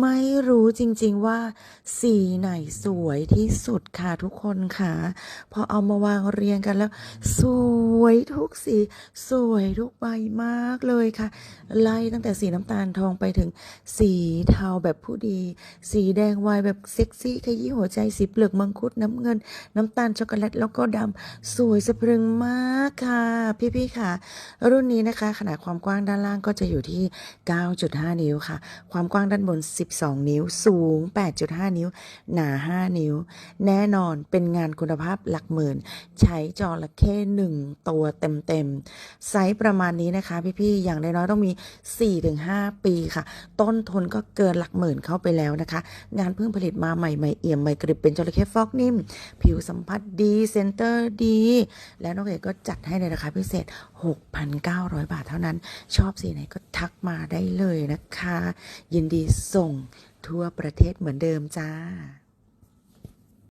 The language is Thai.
ไม่รู้จริงๆว่าสีไหนสวยที่สุดค่ะทุกคนค่ะ พอเอามาวางเรียงกันแล้ว สวยทุกสี สวยทุกใบมากเลยค่ะ ไล่ตั้งแต่สีน้ำตาลทองไปถึงสีเทาแบบผู้ดี สีแดงวายแบบเซ็กซี่ขยี้หัวใจสีเปลือกมังคุดน้ำเงิน น้ำตาลช็อกโกแลตแล้วก็ดำสวยสะพรึงมากค่ะ พี่ๆค่ะ รุ่นนี้นะคะ ขนาดความกว้างด้านล่างก็จะอยู่ที่ 9.5 นิ้วค่ะ ความกว้างด้านบน12 นิ้ว สูง 8.5 นิ้ว หนา 5 นิ้ว แน่นอนเป็นงานคุณภาพหลักหมื่น ใช้จอระเข้หนึ่งตัวเต็มๆ ไซส์ประมาณนี้นะคะพี่ๆ อย่างน้อยๆต้องมี 4-5 ปีค่ะ ต้นทุนก็เกินหลักหมื่นเข้าไปแล้วนะคะ งานเพิ่งผลิตมาใหม่ใหม่เอี่ยมใหม่กริบเป็นจระเข้ฟอกนิ่ม ผิวสัมผัสดี เซนเตอร์ดี แล้วน้องเอกก็จัดให้ในราคาพิเศษ 6,900 บาทเท่านั้น ชอบสีไหนก็ทักมาได้เลยนะคะ ยินดีสส่งทั่วประเทศเหมือนเดิมจ้า